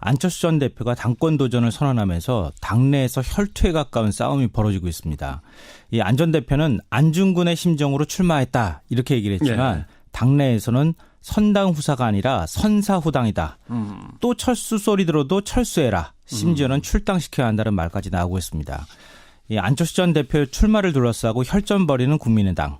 안철수 전 대표가 당권 도전을 선언하면서 당내에서 혈투에 가까운 싸움이 벌어지고 있습니다. 이 안 전 대표는 안중근의 심정으로 출마했다 이렇게 얘기를 했지만 예. 당내에서는 선당 후사가 아니라 선사 후당이다. 음. 또 철수 소리 들어도 철수해라. 심지어는 출당시켜야 한다는 말까지 나오고 있습니다. 이 안철수 전 대표의 출마를 둘러싸고 혈전 벌이는 국민의당.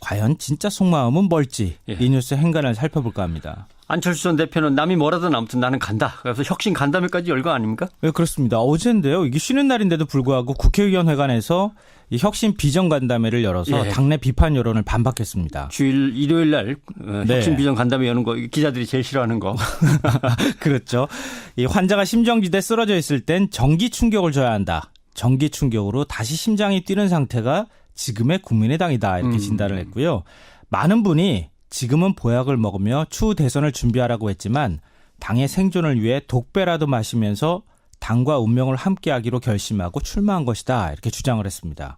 과연 진짜 속마음은 뭘지 예. 이 뉴스 행간을 살펴볼까 합니다. 안철수 전 대표는 남이 뭐라든 아무튼 나는 간다. 그래서 혁신 간담회까지 열거 아닙니까? 네, 그렇습니다. 어제인데요. 이게 쉬는 날인데도 불구하고 국회의원 회관에서 이 혁신 비전 간담회를 열어서 예. 당내 비판 여론을 반박했습니다. 주일 일요일 날 어, 네. 혁신 비전 간담회 여는 거 기자들이 제일 싫어하는 거. 그렇죠. 이 환자가 심정지대 쓰러져 있을 땐 전기 충격을 줘야 한다. 전기 충격으로 다시 심장이 뛰는 상태가 지금의 국민의당이다. 이렇게 음. 진단을 했고요. 많은 분이 지금은 보약을 먹으며 추후 대선을 준비하라고 했지만 당의 생존을 위해 독배라도 마시면서 당과 운명을 함께하기로 결심하고 출마한 것이다. 이렇게 주장을 했습니다.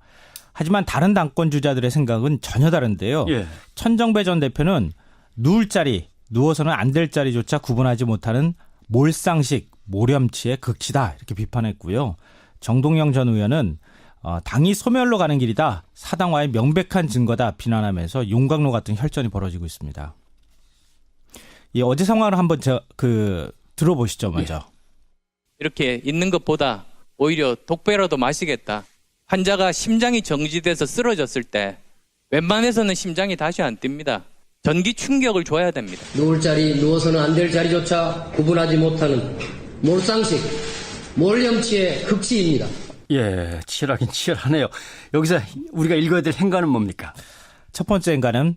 하지만 다른 당권 주자들의 생각은 전혀 다른데요. 예. 천정배 전 대표는 누울 자리, 누워서는 안 될 자리조차 구분하지 못하는 몰상식, 모렴치의 극치다 이렇게 비판했고요. 정동영 전 의원은 어, 당이 소멸로 가는 길이다. 사당화의 명백한 증거다 비난하면서 용광로 같은 혈전이 벌어지고 있습니다. 이 어제 상황을 한번 저, 그 들어보시죠 먼저. 이렇게 있는 것보다 오히려 독배라도 마시겠다. 환자가 심장이 정지돼서 쓰러졌을 때 웬만해서는 심장이 다시 안 뜁니다. 전기 충격을 줘야 됩니다. 누울 자리, 누워서는 안 될 자리조차 구분하지 못하는 몰상식, 몰염치의 극치입니다. 예, 치열하긴 치열하네요. 여기서 우리가 읽어야 될 행간은 뭡니까? 첫 번째 인간은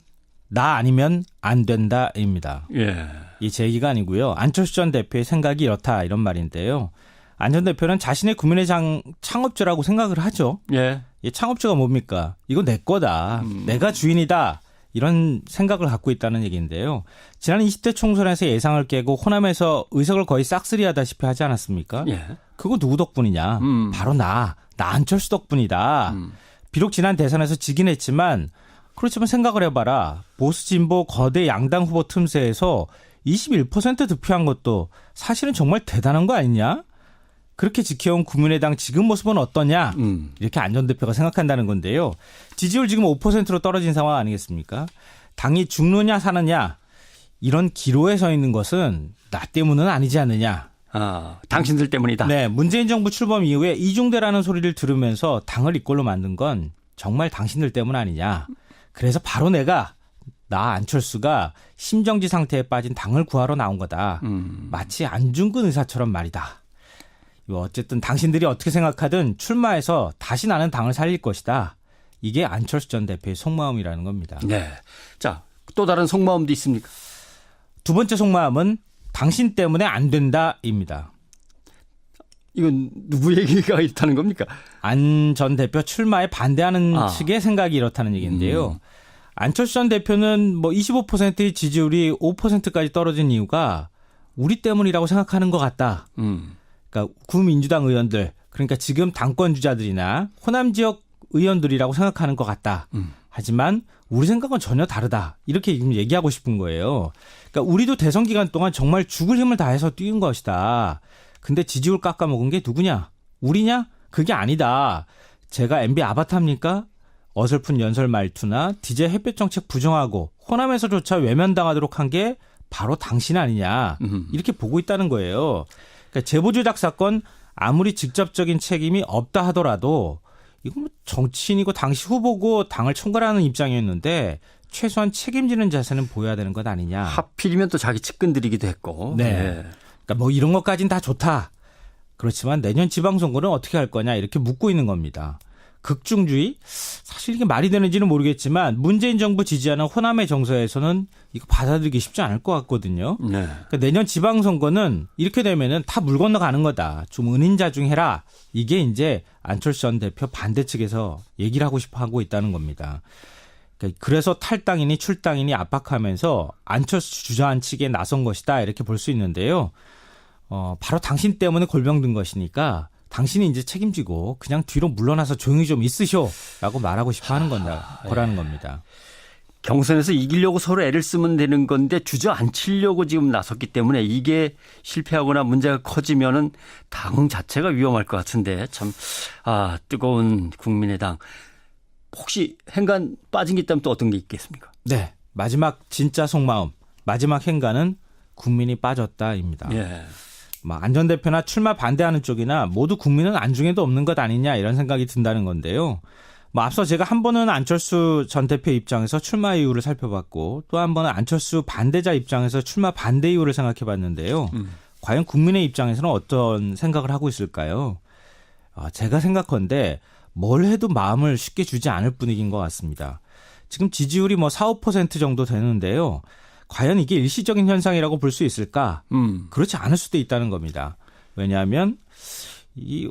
나 아니면 안 된다입니다. 예. 이제 얘기가 아니고요. 안철수 전 대표의 생각이 이렇다 이런 말인데요. 안 전 대표는 자신의 국민의당 창업주라고 생각을 하죠. 예. 이 창업주가 뭡니까? 이거 내 거다. 내가 주인이다. 이런 생각을 갖고 있다는 얘기인데요. 지난 20대 총선에서 예상을 깨고 호남에서 의석을 거의 싹쓸이하다시피 하지 않았습니까? 예. 그거 누구 덕분이냐? 음. 바로 나, 나 안철수 덕분이다. 비록 지난 대선에서 지긴 했지만 그렇지만 생각을 해봐라. 보수 진보 거대 양당 후보 틈새에서 21% 득표한 것도 사실은 정말 대단한 거 아니냐? 그렇게 지켜온 국민의당 지금 모습은 어떠냐? 음. 이렇게 안 전 대표가 생각한다는 건데요. 지지율 지금 5%로 떨어진 상황 아니겠습니까? 당이 죽느냐 사느냐 이런 기로에 서 있는 것은 나 때문은 아니지 않느냐. 아, 당신들 때문이다. 네, 문재인 정부 출범 이후에 이중대라는 소리를 들으면서 당을 이꼴로 만든 건 정말 당신들 때문 아니냐. 그래서 바로 내가 나 안철수가 심정지 상태에 빠진 당을 구하러 나온 거다. 음. 마치 안중근 의사처럼 말이다. 어쨌든 당신들이 어떻게 생각하든 출마해서 다시 나는 당을 살릴 것이다. 이게 안철수 전 대표의 속마음이라는 겁니다. 네. 자, 또 다른 속마음도 있습니까? 두 번째 속마음은 당신 때문에 안 된다입니다. 이건 누구 얘기가 있다는 겁니까? 안 전 대표 출마에 반대하는 아. 측의 생각이 이렇다는 얘기인데요. 음. 안철수 전 대표는 뭐 25%의 지지율이 5%까지 떨어진 이유가 우리 때문이라고 생각하는 것 같다. 음. 그러니까 구민주당 의원들, 그러니까 지금 당권 주자들이나 호남 지역 의원들이라고 생각하는 것 같다. 음. 하지만 우리 생각은 전혀 다르다. 이렇게 지금 얘기하고 싶은 거예요. 그러니까 우리도 대선 기간 동안 정말 죽을 힘을 다해서 뛰은 것이다. 근데 지지율 깎아먹은 게 누구냐? 우리냐? 그게 아니다. 제가 MB 아바타입니까? 어설픈 연설 말투나 디제 햇볕 정책 부정하고 호남에서조차 외면당하도록 한 게 바로 당신 아니냐. 음. 이렇게 보고 있다는 거예요. 그러니까 제보 조작 사건 아무리 직접적인 책임이 없다 하더라도 이건 뭐 정치인이고 당시 후보고 당을 총괄하는 입장이었는데 최소한 책임지는 자세는 보여야 되는 것 아니냐. 하필이면 또 자기 측근들이기도 했고. 네. 예. 그러니까 뭐 이런 것까진 다 좋다. 그렇지만 내년 지방선거는 어떻게 할 거냐 이렇게 묻고 있는 겁니다. 극중주의 사실 이게 말이 되는지는 모르겠지만 문재인 정부 지지하는 호남의 정서에서는 이거 받아들이기 쉽지 않을 것 같거든요. 네. 그러니까 내년 지방선거는 이렇게 되면은 다 물 건너가는 거다. 좀 은인자중해라. 이게 이제 안철수 전 대표 반대 측에서 얘기를 하고 싶어 하고 있다는 겁니다. 그러니까 그래서 탈당이니 출당이니 압박하면서 안철수 주저한 측에 나선 것이다. 이렇게 볼 수 있는데요. 어, 바로 당신 때문에 골병든 것이니까 당신이 이제 책임지고 그냥 뒤로 물러나서 조용히 좀 있으쇼. 라고 말하고 싶어 하는 건다. 거라는 겁니다. 경선에서 이기려고 서로 애를 쓰면 되는 건데 주저앉히려고 지금 나섰기 때문에 이게 실패하거나 문제가 커지면은 당 자체가 위험할 것 같은데 참, 아, 뜨거운 국민의당. 혹시 행간 빠진 게 있다면 또 어떤 게 있겠습니까? 네. 마지막 진짜 속마음. 마지막 행간은 국민이 빠졌다입니다. 예. 뭐 안전 대표나 출마 반대하는 쪽이나 모두 국민은 안중에도 없는 것 아니냐 이런 생각이 든다는 건데요. 뭐 앞서 제가 한 번은 안철수 전 대표 입장에서 출마 이유를 살펴봤고 또 한 번은 안철수 반대자 입장에서 출마 반대 이유를 생각해 봤는데요. 과연 국민의 입장에서는 어떤 생각을 하고 있을까요? 아, 제가 생각컨대 뭘 해도 마음을 쉽게 주지 않을 분위기인 것 같습니다. 지금 지지율이 뭐 4, 5% 정도 되는데요. 과연 이게 일시적인 현상이라고 볼 수 있을까? 음. 그렇지 않을 수도 있다는 겁니다. 왜냐하면 이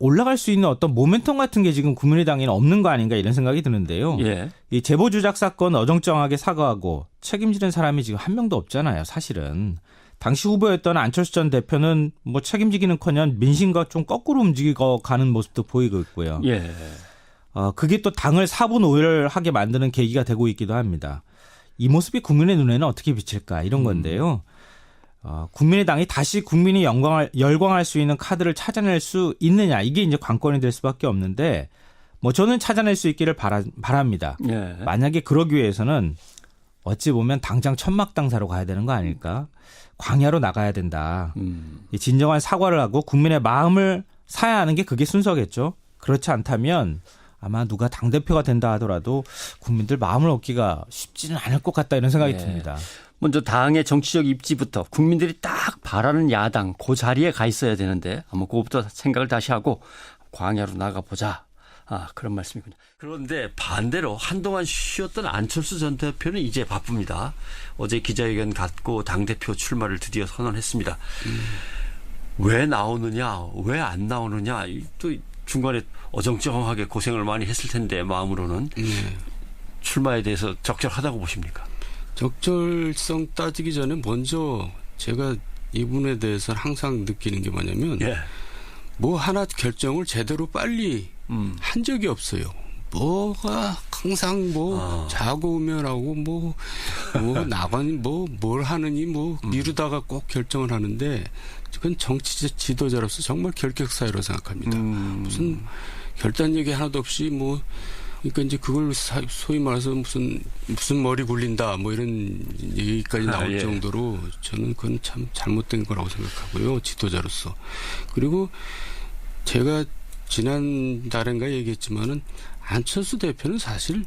올라갈 수 있는 어떤 모멘텀 같은 게 지금 국민의당에는 없는 거 아닌가 이런 생각이 드는데요. 예. 이 제보 조작 사건 어정쩡하게 사과하고 책임지는 사람이 지금 한 명도 없잖아요. 사실은 당시 후보였던 안철수 전 대표는 뭐 책임지기는커녕 민심과 좀 거꾸로 움직이고 가는 모습도 보이고 있고요. 예. 어, 그게 또 당을 사분 오열하게 만드는 계기가 되고 있기도 합니다. 이 모습이 국민의 눈에는 어떻게 비칠까 이런 건데요. 어, 국민의당이 다시 국민이 영광할, 열광할 수 있는 카드를 찾아낼 수 있느냐 이게 이제 관건이 될 수밖에 없는데 뭐 저는 찾아낼 수 있기를 바라, 바랍니다. 예. 만약에 그러기 위해서는 어찌 보면 당장 천막당사로 가야 되는 거 아닐까? 광야로 나가야 된다. 음. 이 진정한 사과를 하고 국민의 마음을 사야 하는 게 그게 순서겠죠. 그렇지 않다면 아마 누가 당 대표가 된다 하더라도 국민들 마음을 얻기가 쉽지는 않을 것 같다 이런 생각이 네. 듭니다. 먼저 당의 정치적 입지부터 국민들이 딱 바라는 야당 그 자리에 가 있어야 되는데 한번 그것부터 생각을 다시 하고 광야로 나가 보자. 아 그런 말씀이군요. 그런데 반대로 한동안 쉬었던 안철수 전 대표는 이제 바쁩니다. 어제 기자회견 갖고 당 대표 출마를 드디어 선언했습니다. 왜 나오느냐, 왜 안 나오느냐, 이또 중간에 어정쩡하게 고생을 많이 했을 텐데 마음으로는 출마에 대해서 적절하다고 보십니까? 적절성 따지기 전에 먼저 제가 이분에 대해서 항상 느끼는 게 뭐냐면 예. 뭐 하나 결정을 제대로 빨리 음. 한 적이 없어요. 뭐가 항상 뭐 아. 자고 오면 하고 뭐, 뭐 나가니 뭐 뭘 하느니 뭐 음. 미루다가 꼭 결정을 하는데 그건 정치 지도자로서 정말 결격사유로 생각합니다. 음. 무슨 결단력이 하나도 없이 뭐 그러니까 이제 그걸 사- 소위 말해서 무슨 무슨 머리 굴린다 뭐 이런 얘기까지 아, 나올 예. 정도로 저는 그건 참 잘못된 거라고 생각하고요 지도자로서 그리고 제가 지난 달인가 얘기했지만은 안철수 대표는 사실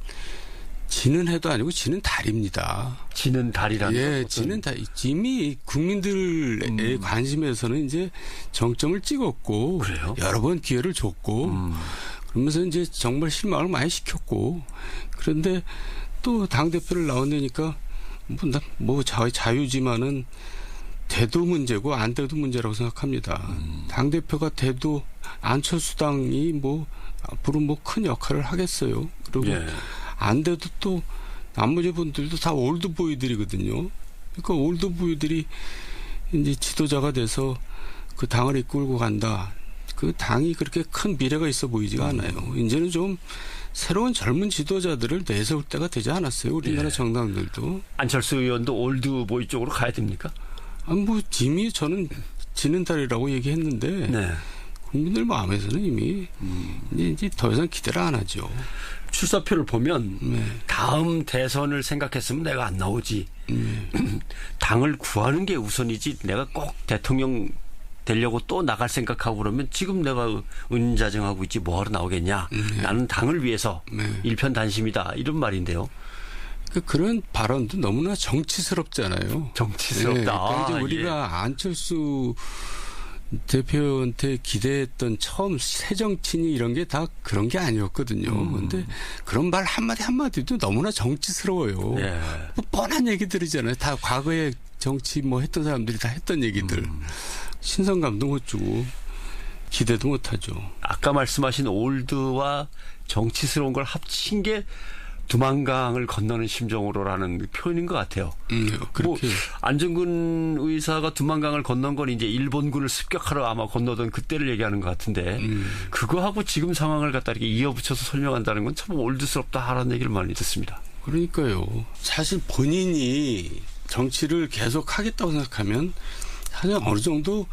지는 해도 아니고 지는 달입니다. 지는 달이라는 예, 어떤- 지는 다 이미 국민들의 음. 관심에서는 이제 정점을 찍었고 그래요? 여러 번 기회를 줬고 음. 그러면서 이제 정말 실망을 많이 시켰고 그런데 또 당 대표를 나온다니까 뭐, 나- 뭐 자, 자유지만은 대도 문제고 안 돼도 문제라고 생각합니다. 음. 당 대표가 돼도 안철수 당이 뭐 앞으로 뭐 큰 역할을 하겠어요. 그리고 예. 안 돼도 또 나머지 분들도 다 올드보이들이거든요. 그러니까 올드보이들이 이제 지도자가 돼서 그 당을 이끌고 간다. 그 당이 그렇게 큰 미래가 있어 보이지가 않아요. 이제는 좀 새로운 젊은 지도자들을 내세울 때가 되지 않았어요. 우리나라 예. 정당들도. 안철수 의원도 올드보이 쪽으로 가야 됩니까? 아, 뭐, 이미 저는 지는 달이라고 얘기했는데, 네. 국민들 마음에서는 이미 이제, 이제 더 이상 기대를 안 하죠. 출사표를 보면 네. 다음 대선을 생각했으면 내가 안 나오지. 네. 당을 구하는 게 우선이지. 내가 꼭 대통령 되려고 또 나갈 생각하고 그러면 지금 내가 은자정하고 있지 뭐하러 나오겠냐. 나는 당을 위해서 네. 일편단심이다. 이런 말인데요. 그 그런 발언도 너무나 정치스럽잖아요. 정치스럽다. 네, 그러니까 이제 아, 우리가 안철수 대표한테 기대했던 처음 새 정치인이 이런 게 다 그런 게 아니었거든요. 음. 근데 그런 말 한마디 한마디도 너무나 정치스러워요. 예. 뭐 뻔한 얘기들이잖아요. 다 과거에 정치 뭐 했던 사람들이 다 했던 얘기들. 음. 신선감도 못 주고 기대도 못 하죠. 아까 말씀하신 올드와 정치스러운 걸 합친 게 두만강을 건너는 심정으로라는 표현인 것 같아요. 음, 뭐 안정근 의사가 두만강을 건넌 건 이제 일본군을 습격하러 아마 건너던 그때를 얘기하는 것 같은데 음. 그거하고 지금 상황을 갖다 이렇게 이어붙여서 설명한다는 건 참 올드스럽다라는 얘기를 많이 듣습니다. 그러니까요. 사실 본인이 정치를 계속 하겠다고 생각하면 사실 어느 정도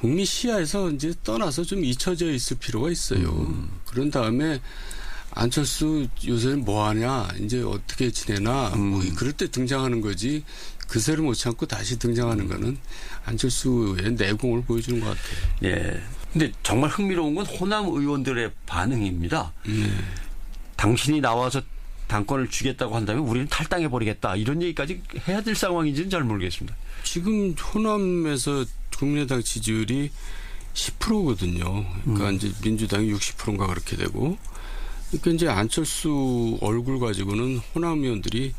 국민 시야에서 이제 떠나서 좀 잊혀져 있을 필요가 있어요. 그런 다음에 안철수 요새는 뭐 하냐, 이제 어떻게 지내나, 뭐 그럴 때 등장하는 거지. 그새를 못 참고 다시 등장하는 거는 안철수의 내공을 보여주는 것 같아요. 예. 근데 정말 흥미로운 건 호남 의원들의 반응입니다. 당신이 나와서 당권을 주겠다고 한다면 우리는 탈당해 버리겠다 이런 얘기까지 해야 될 상황인지는 잘 모르겠습니다. 지금 호남에서 국민의당 지지율이 10%거든요. 그러니까 이제 민주당이 60%인가 그렇게 되고. 그러니까 이제 안철수 얼굴 가지고는 호남 의원들이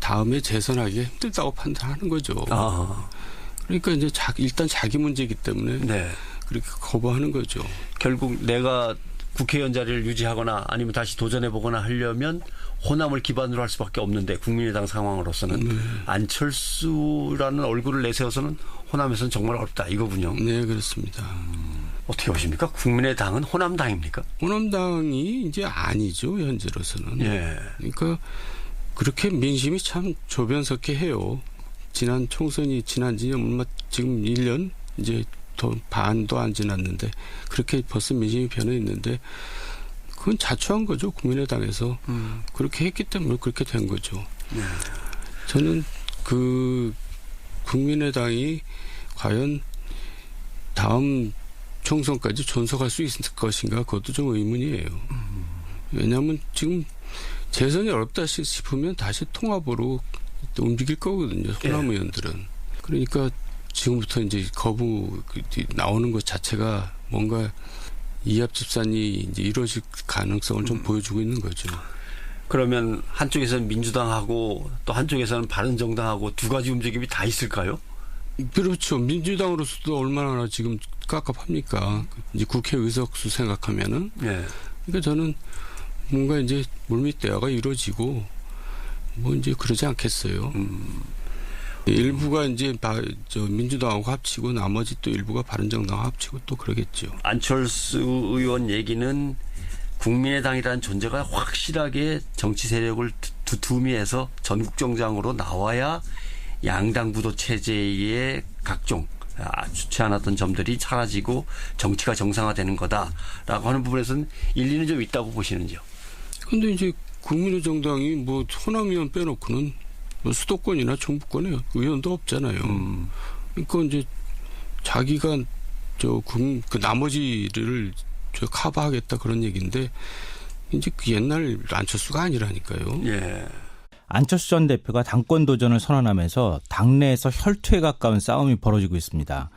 다음에 재선하기 힘들다고 판단하는 거죠. 아, 그러니까 이제 자, 일단 자기 문제이기 때문에 네. 그렇게 거부하는 거죠. 결국 내가 국회의원 자리를 유지하거나 아니면 다시 도전해 보거나 하려면 호남을 기반으로 할 수밖에 없는데 국민의당 상황으로서는 안철수라는 얼굴을 내세워서는 호남에서는 정말 어렵다 이거군요. 네, 그렇습니다. 어떻게 보십니까? 국민의당은 호남당입니까? 호남당이 이제 아니죠, 현재로서는. 예. 그러니까 그렇게 민심이 참 조변석해 해요. 지난 총선이 지난 지 얼마 지금 1년 이제 더 반도 안 지났는데 그렇게 벌써 민심이 변해 있는데 그건 자초한 거죠 국민의당에서 그렇게 했기 때문에 그렇게 된 거죠. 저는 그 국민의당이 과연 다음 총선까지 존속할 수 있을 것인가 그것도 좀 의문이에요. 왜냐하면 지금 재선이 어렵다 싶- 싶으면 다시 통합으로 움직일 거거든요. 호남 의원들은. 그러니까 지금부터 이제 거부 그 뒤- 나오는 것 자체가 뭔가 이합 집산이 이제 이루어질 가능성을 좀 보여주고 있는 거죠. 그러면 한쪽에서는 민주당하고 또 한쪽에서는 바른정당하고 두 가지 움직임이 다 있을까요? 그렇죠. 민주당으로서도 얼마나 지금 깝깝합니까? 이제 국회 의석수 생각하면은. 예. 그러니까 저는 뭔가 이제 물밑 대화가 이루어지고 뭐 이제 그러지 않겠어요. 일부가 이제 바, 저 민주당하고 합치고 나머지 또 일부가 바른정당하고 합치고 또 그러겠죠. 안철수 의원 얘기는 국민의당이라는 존재가 확실하게 정치 세력을 두- 두툼이해서 전국 정장으로 나와야 양당 부도 체제의 각종 아, 좋지 않았던 점들이 사라지고 정치가 정상화되는 거다라고 하는 부분에서는 일리는 좀 있다고 보시는지요? 근데 이제 국민의 정당이 뭐 호남 의원 빼놓고는 뭐 수도권이나 중부권에 의원도 없잖아요. 그러니까 이제 자기가 저 국, 그 나머지를 저 커버하겠다 그런 얘기인데 이제 그 옛날 안철수가 아니라니까요. 예. 안철수 전 대표가 당권 도전을 선언하면서 당내에서 혈투에 가까운 싸움이 벌어지고 있습니다.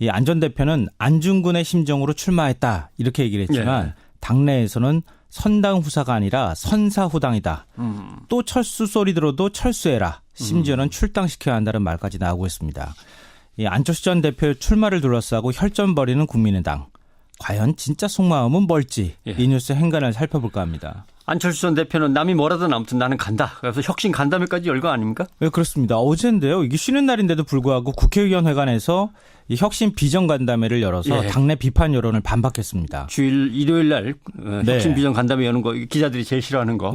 이 안 전 대표는 안중근의 심정으로 출마했다 이렇게 얘기를 했지만 예. 당내에서는 선당 후사가 아니라 선사 후당이다. 음. 또 철수 소리 들어도 철수해라. 심지어는 출당시켜야 한다는 말까지 나오고 있습니다. 이 안철수 전 대표의 출마를 둘러싸고 혈전 벌이는 국민의당. 과연 진짜 속마음은 뭘지 예. 이 뉴스 행간을 살펴볼까 합니다. 안철수 전 대표는 남이 뭐라든 아무튼 나는 간다. 그래서 혁신 간담회까지 열거 아닙니까? 네, 그렇습니다. 어제인데요. 이게 쉬는 날인데도 불구하고 국회의원 회관에서 이 혁신 비전 간담회를 열어서 예. 당내 비판 여론을 반박했습니다. 주일 일요일 날 어, 네. 혁신 비전 간담회 여는 거 기자들이 제일 싫어하는 거.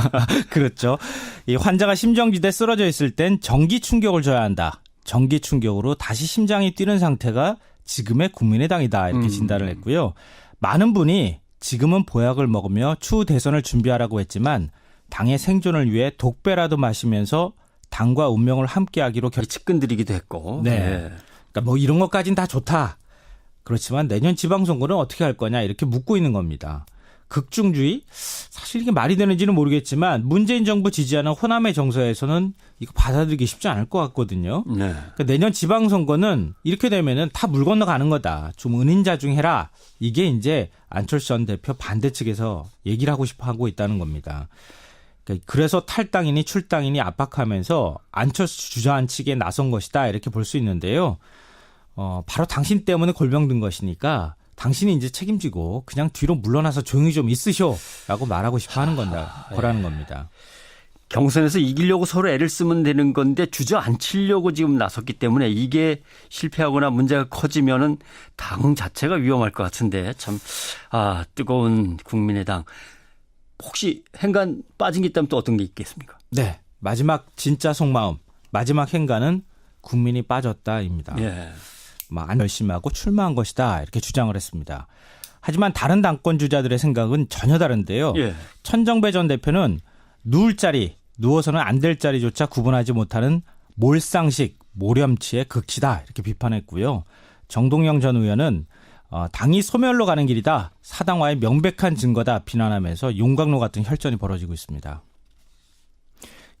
그렇죠. 이 환자가 심정지대 쓰러져 있을 땐 전기 충격을 줘야 한다. 전기 충격으로 다시 심장이 뛰는 상태가 지금의 국민의당이다. 이렇게 진단을 했고요. 많은 분이 지금은 보약을 먹으며 추후 대선을 준비하라고 했지만 당의 생존을 위해 독배라도 마시면서 당과 운명을 함께하기로 결. 측근들이기도 했고. 네. 예. 그러니까 뭐 이런 것까진 다 좋다. 그렇지만 내년 지방선거는 어떻게 할 거냐 이렇게 묻고 있는 겁니다. 극중주의 사실 이게 말이 되는지는 모르겠지만 문재인 정부 지지하는 호남의 정서에서는 이거 받아들이기 쉽지 않을 것 같거든요. 네. 그러니까 내년 지방선거는 이렇게 되면은 다 물 건너가는 거다. 좀 은인자중해라. 이게 이제 안철수 전 대표 반대 측에서 얘기를 하고 싶어 하고 있다는 겁니다. 그러니까 그래서 탈당이니 출당이니 압박하면서 안철수 주저앉히기에 나선 것이다. 이렇게 볼 수 있는데요. 어, 바로 당신 때문에 골병든 것이니까 당신이 이제 책임지고 그냥 뒤로 물러나서 조용히 좀 있으쇼라고 말하고 싶어 하는 건다. 거라는 겁니다. 경선에서 이기려고 서로 애를 쓰면 되는 건데 주저앉히려고 지금 나섰기 때문에 이게 실패하거나 문제가 커지면은 당 자체가 위험할 것 같은데 참, 아, 뜨거운 국민의당. 혹시 행간 빠진 게 있다면 또 어떤 게 있겠습니까? 네. 마지막 진짜 속마음. 마지막 행간은 국민이 빠졌다입니다. 예. 뭐안 열심히 하고 출마한 것이다. 이렇게 주장을 했습니다. 하지만 다른 당권 주자들의 생각은 전혀 다른데요. 예. 천정배 전 대표는 누울 자리, 누워서는 안 될 자리조차 구분하지 못하는 몰상식, 모렴치의 극치다. 이렇게 비판했고요. 정동영 전 의원은 어, 당이 소멸로 가는 길이다. 사당화의 명백한 증거다. 비난하면서 용광로 같은 혈전이 벌어지고 있습니다.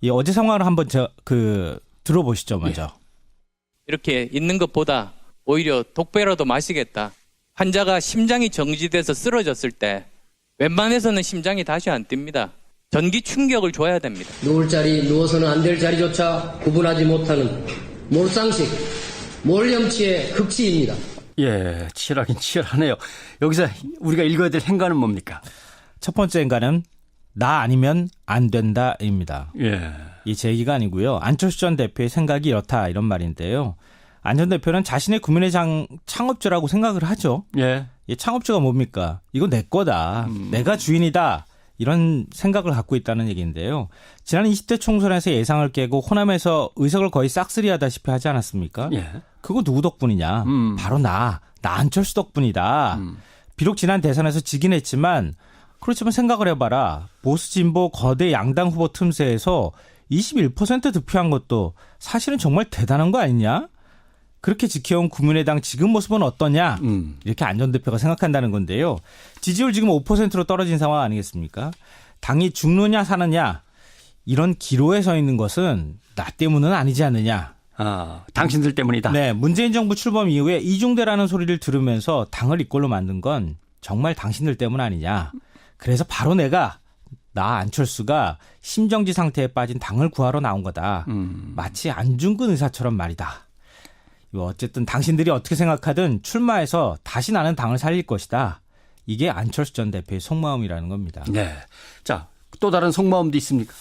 이 어제 상황을 한번 저, 그 들어보시죠, 먼저. 이렇게 있는 것보다 오히려 독배라도 마시겠다. 환자가 심장이 정지돼서 쓰러졌을 때 웬만해서는 심장이 다시 안 뜁니다. 전기 충격을 줘야 됩니다. 누울 자리, 누워서는 안 될 자리조차 구분하지 못하는 몰상식, 몰염치의 극치입니다. 예, 치열하긴 치열하네요. 여기서 우리가 읽어야 될 행간은 뭡니까? 첫 번째 인간은 나 아니면 안 된다입니다. 예. 이제 얘기가 아니고요. 안철수 전 대표의 생각이 이렇다 이런 말인데요. 안 전 대표는 자신의 국민의당 창업주라고 생각을 하죠. 예. 이 창업주가 뭡니까? 이거 내 거다. 내가 주인이다. 이런 생각을 갖고 있다는 얘기인데요. 지난 20대 총선에서 예상을 깨고 호남에서 의석을 거의 싹쓸이 하다시피 하지 않았습니까? 예. 그거 누구 덕분이냐? 음. 바로 나, 나 안철수 덕분이다. 비록 지난 대선에서 지긴 했지만 그렇지만 생각을 해봐라. 보수 진보 거대 양당 후보 틈새에서 21% 득표한 것도 사실은 정말 대단한 거 아니냐? 그렇게 지켜온 국민의당 지금 모습은 어떠냐? 음. 이렇게 안 전 대표가 생각한다는 건데요. 지지율 지금 5%로 떨어진 상황 아니겠습니까? 당이 죽느냐 사느냐 이런 기로에 서 있는 것은 나 때문은 아니지 않느냐. 아, 당신들 때문이다. 네, 문재인 정부 출범 이후에 이중대라는 소리를 들으면서 당을 이꼴로 만든 건 정말 당신들 때문 아니냐. 그래서 바로 내가 나 안철수가 심정지 상태에 빠진 당을 구하러 나온 거다. 음. 마치 안중근 의사처럼 말이다. 이거 어쨌든 당신들이 어떻게 생각하든 출마해서 다시 나는 당을 살릴 것이다. 이게 안철수 전 대표의 속마음이라는 겁니다. 네. 자, 또 다른 속마음도 있습니까?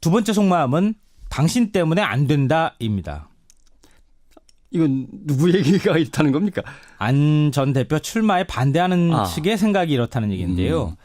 두 번째 속마음은 당신 때문에 안 된다입니다. 이건 누구 얘기가 있다는 겁니까? 안 전 대표 출마에 반대하는 아. 측의 생각이 이렇다는 얘기인데요. 음.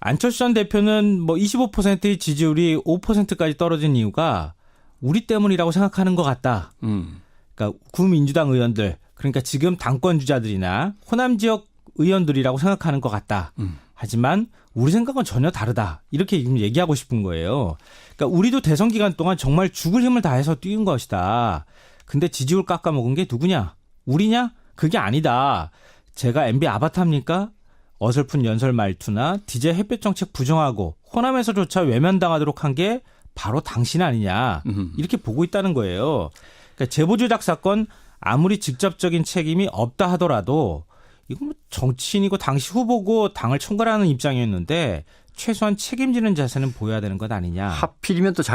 안철수 전 대표는 뭐 25%의 지지율이 5%까지 떨어진 이유가 우리 때문이라고 생각하는 것 같다. 음. 그러니까 구민주당 의원들 그러니까 지금 당권 주자들이나 호남 지역 의원들이라고 생각하는 것 같다. 음. 하지만 우리 생각은 전혀 다르다. 이렇게 지금 얘기하고 싶은 거예요. 그러니까 우리도 대선 기간 동안 정말 죽을 힘을 다해서 뛰은 것이다. 근데 지지율 깎아먹은 게 누구냐? 우리냐? 그게 아니다. 제가 MB 아바타입니까? 어설픈 연설 말투나 디제 햇볕 정책 부정하고 호남에서조차 외면당하도록 한 게 바로 당신 아니냐. 음. 이렇게 보고 있다는 거예요. 그러니까 제보 조작 사건 아무리 직접적인 책임이 없다 하더라도 이건 뭐 정치인이고 당시 후보고 당을 총괄하는 입장이었는데 최소한 책임지는 자세는 보여야 되는 것 아니냐. 하필이면 또 자,